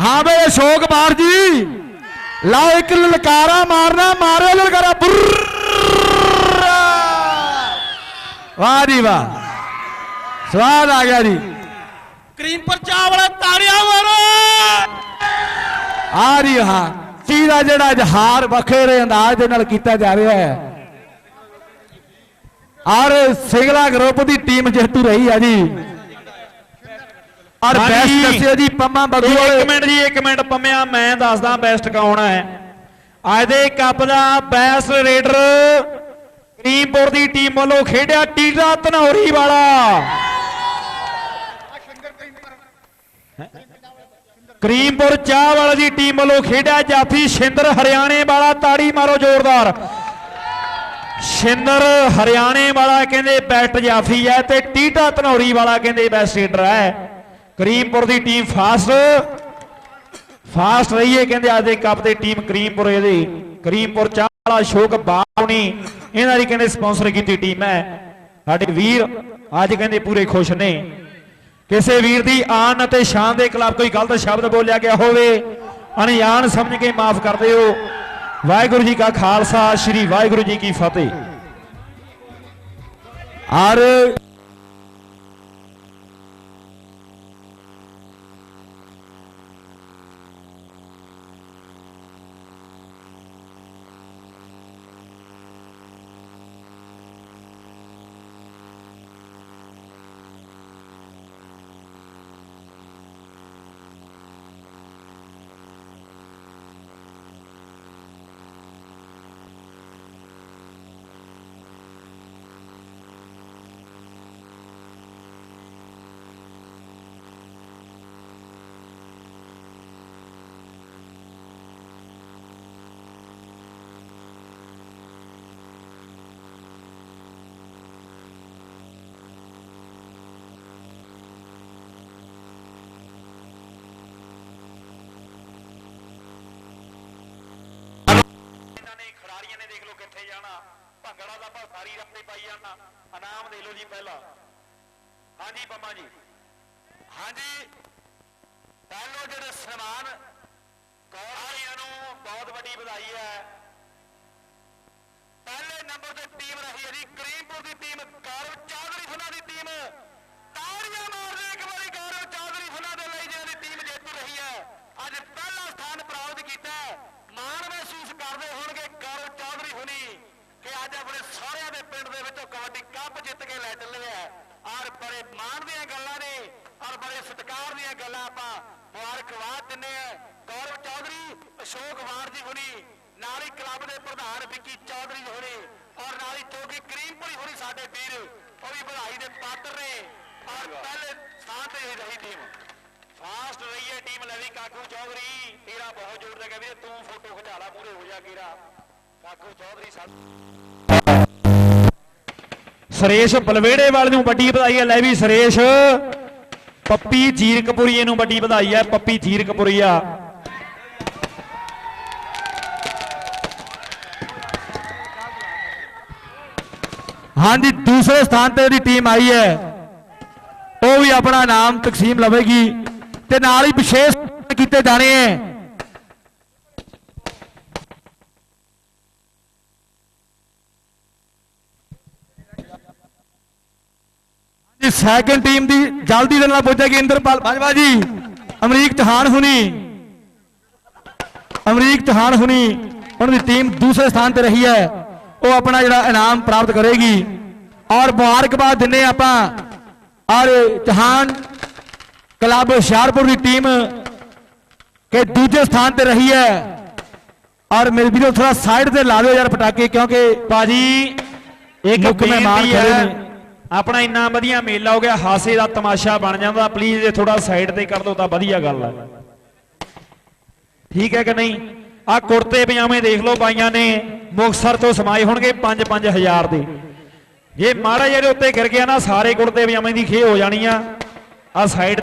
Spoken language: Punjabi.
ਹਾਂ ਬਈ ਅਸ਼ੋਕ ਬਾਰ ਜੀ। ਲਾਓ ਇੱਕ ਲਲਕਾਰਾ ਮਾਰਨਾ ਮਾਰਿਓ ਲਲਕਾਰਾ। ਵਾਹ ਜੀ ਵਾਹ। ਸਵਾਦ ਆ ਗਿਆ ਜੀ। ਕਰੀਮ ਪਰ ਚਾਹ ਵਾਲੇ ਤਾੜੀਆਂ ਮਾਰੋ। ਆ ਰਹੀ ਹਾਂ। ਚੀਜ਼ ਦਾ ਜਿਹੜਾ ਇਜ਼ਹਾਰ ਵੱਖਰੇ ਅੰਦਾਜ਼ ਦੇ ਨਾਲ ਕੀਤਾ ਜਾ ਰਿਹਾ ਹੈ। ਔਰ ਸਿੰਗਲਾ ਗਰੁੱਪ ਦੀ ਟੀਮ ਜੇਤੂ ਰਹੀ ਹੈ ਜੀ। ਔਰ। ਬੈਸਟ ਦੱਸਿਓ ਜੀ ਪੰਮਾ ਬੱਗੂ ਇੱਕ ਮਿੰਟ ਜੀ ਇੱਕ ਮਿੰਟ ਪੰਮਿਆ ਮੈਂ ਦੱਸਦਾ ਬੈਸਟ ਕੌਣ ਹੈ। ਅੱਜ ਦੇ ਕੱਪ ਦਾ ਬੈਸਟ ਰੇਡਰ ਕਰੀਮਪੁਰ ਦੀ ਟੀਮ ਵੱਲੋਂ ਖੇਡਿਆ ਟੀਟਾ ਧਨੌਰੀ ਵਾਲਾ। ਕਰੀਮਪੁਰ ਚਾਹ ਵਾਲਾ ਦੀ ਟੀਮ ਵੱਲੋਂ ਖੇਡਿਆ ਜਾਫੀ ਸ਼ਿੰਦਰ ਹਰਿਆਣੇ ਵਾਲਾ ਤਾੜੀ ਮਾਰੋ ਜ਼ੋਰਦਾਰ। ਸ਼ਿੰਦਰ ਹਰਿਆਣੇ ਵਾਲਾ ਕਹਿੰਦੇ ਬੈਸਟ ਜਾਫੀ ਹੈ ਤੇ ਟੀਟਾ ਧਨੌਰੀ ਵਾਲਾ ਕਹਿੰਦੇ ਬੈਸਟ ਰੇਡਰ ਹੈ। ਕਰੀਮਪੁਰ ਦੀ ਟੀਮ ਫਾਸਟ। ਫਾਸਟ ਰਹੀਏ ਕਹਿੰਦੇ ਅੱਜ ਦੇ ਕੱਪ ਦੀ ਟੀਮ ਕਰੀਮਪੁਰ ਇਹਦੀ। ਕਰੀਮਪੁਰ ਚਾਹ ਵਾਲਾ ਬਾਉਣੀ ਇਹਨਾਂ ਦੀ ਕਹਿੰਦੇ ਸਪਾਂਸਰ ਕੀਤੀ ਟੀਮ ਹੈ। ਸਾਡੇ ਵੀਰ ਅੱਜ ਕਹਿੰਦੇ ਪੂਰੇ ਖੁਸ਼ ਨੇ। ਕਿਸੇ ਵੀਰ ਦੀ ਆਨ ਅਤੇ ਸ਼ਾਨ ਦੇ ਖਿਲਾਫ ਕੋਈ ਗਲਤ ਸ਼ਬਦ ਬੋਲਿਆ ਗਿਆ ਹੋਵੇ, ਅਣਜਾਣ ਸਮਝ ਕੇ ਮਾਫ ਕਰ ਦਿਓ। ਵਾਹਿਗੁਰੂ ਜੀ ਕਾ ਖਾਲਸਾ, ਸ੍ਰੀ ਵਾਹਿਗੁਰੂ ਜੀ ਕੀ ਫਤਿਹ। ਔਰ ਨੇ ਜਾਣਾ, ਭੰਗੜਾ ਦਾ ਆਪਾਂ ਸਾਰੀ ਰੱਪੇ ਪਾਈ ਜਾਣਾ। ਇਨਾਮ ਦੇ ਲਓ ਜੀ ਪਹਿਲਾ। ਹਾਂਜੀ ਪੰਮਾ ਜੀ। ਹਾਂਜੀ। ਪਹਿਲੋ ਜਿਹੜਾ ਸਨਮਾਨ। ਗੌਰਵੀਆਂ ਨੂੰ ਬਹੁਤ ਵੱਡੀ ਵਧਾਈ ਹੈ। ਪਹਿਲੇ ਨੰਬਰ ਤੇ ਟੀਮ ਰਹੀ ਹੈ ਜੀ। ਕਰੀਮਪੁਰ ਦੀ ਟੀਮ ਗੌਰਵ ਅੱਜ ਆਪਣੇ ਸਾਰਿਆਂ ਦੇ ਪਿੰਡ ਦੇ ਵਿੱਚੋਂ ਕਬੱਡੀ ਕੱਪ ਜਿੱਤ ਕੇ ਲੈ ਚੱਲੇ ਆ। ਔਰ ਬੜੇ ਮਾਣ ਦੀਆਂ ਗੱਲਾਂ ਨੇ ਔਰ ਬੜੇ ਸਤਿਕਾਰ ਦੀਆਂ ਗੱਲਾਂ ਆਪਾਂ ਮੁਬਾਰਕਬਾਦ ਦਿੰਨੇ ਆ। ਗੌਰਵ ਚੌਧਰੀ ਅਸ਼ੋਕ ਵਾਰ ਜੀ ਹੁਣੀ ਨਾਲ ਹੀ ਕਲੱਬ ਦੇ ਪ੍ਰਧਾਨ ਵਿੱਕੀ ਚੌਧਰੀ ਹੋਣੀ ਔਰ ਨਾਲ ਹੀ ਚੌਕੀ ਕਰੀਮਪੁਰੀ ਹੋਣੀ ਸਾਡੇ ਵੀਰ ਉਹ ਵੀ ਵਧਾਈ ਦੇ ਪਾਤਰ ਨੇ। ਔਰ ਪਹਿਲੇ ਸਥਾਨ ਤੇ ਰਹੀ ਟੀਮ ਫਾਸਟ ਰਹੀ ਹੈ ਟੀਮ ਲਵੀ ਕਾਕੂ ਚੌਧਰੀ। ਤੇਰਾ ਬਹੁਤ ਜ਼ੋਰ ਲੱਗਾ ਵੀਰੇ ਤੂੰ ਫੋਟੋ ਖਿਚਾ ਲਾ ਮੂਰੇ ਹੋ ਜਾ ਕੀਰਾ। ਕਾਕੂ ਚੌਧਰੀ ਸਾਹਿਬ ਸਰੇਸ਼ ਬਲਵੇੜੇ ਵਾਲੇ ਨੂੰ ਵੱਡੀ ਵਧਾਈ ਹੈ। ਲੈ ਵੀ ਸਰੇਸ਼। ਪੱਪੀ ਜੀਰਕਪੁਰੀਏ ਨੂੰ ਵੱਡੀ ਵਧਾਈ ਹੈ। ਪੱਪੀ ਜੀਰਕਪੁਰੀਆ ਹਾਂਜੀ, ਦੂਸਰੇ ਸਥਾਨ ਤੇ ਉਹਦੀ ਟੀਮ ਆਈ ਹੈ। ਉਹ ਵੀ ਆਪਣਾ ਨਾਮ ਤਕਸੀਮ ਲਵੇਗੀ। ਤੇ ਨਾਲ ਹੀ ਵਿਸ਼ੇਸ਼ ਕੀਤੇ ਜਾਣੇ ਹੈ। ਸੈਕੰਡ ਟੀਮ ਦੀ ਜਲਦੀ ਦੇ ਨਾਲ ਪਹੁੰਚੇਗੀ ਇੰਦਰਪਾਲ ਬਾਜਵਾ ਜੀ। ਅਮਰੀਕ ਚੌਹਾਨ ਹੁਣੀ। ਅਮਰੀਕ ਚੌਹਾਨ ਹੁਣੀ। ਉਹਨਾਂ ਦੀ ਟੀਮ ਦੂਸਰੇ ਸਥਾਨ ਤੇ ਰਹੀ ਹੈ। ਉਹ ਆਪਣਾ ਜਿਹੜਾ ਇਨਾਮ ਪ੍ਰਾਪਤ ਕਰੇਗੀ। ਔਰ ਮੁਬਾਰਕਬਾਦ ਦਿੰਨੇ ਆਪਾਂ ਔਰ ਚੌਹਾਨ ਕਲੱਬ ਹੁਸ਼ਿਆਰਪੁਰ ਦੀ ਟੀਮ ਕਿ ਦੂਜੇ ਸਥਾਨ ਤੇ ਰਹੀ ਹੈ। ਔਰ ਮੇਰੇ ਵੀਰੋ ਥੋੜਾ ਸਾਈਡ ਤੇ ਲਾ ਦਿਓ ਯਾਰ ਪਟਾਕੇ ਕਿਉਂਕਿ ਬਾਜੀ ਇੱਕ ਮਹਿਮਾਨ ਖੜੇ ਨੇ। ਆਪਣਾ ਇੰਨਾ ਵਧੀਆ ਮੇਲਾ ਹੋ ਗਿਆ, ਹਾਸੇ ਦਾ ਤਮਾਸ਼ਾ ਬਣ ਜਾਂਦਾ ਪਲੀਜ਼ ਇਹ ਥੋੜਾ ਸਾਈਡ ਤੇ ਕਰ ਦੋ ਤਾਂ ਵਧੀਆ ਗੱਲ ਹੈ ਠੀਕ ਹੈ ਕਿ ਨਹੀਂ? ਆ ਕੁੜਤੇ ਪਜਾਮੇ ਦੇਖ ਲਓ ਬਾਈਆਂ ਨੇ ਮੁਕਸਰ ਤੋਂ ਸਮਾਏ ਹੋਣਗੇ 5-5000 ਦੇ। ਜੇ ਮਹਾਰਾਜ ਜਿਹੜੇ ਉੱਤੇ ਗਿਰ ਗਿਆ ਨਾ, ਸਾਰੇ ਕੁੜਤੇ ਪਜਾਮੇ ਦੀ ਖੇ ਹੋ ਜਾਣੀ ਆ। ਆ ਸਾਈਡ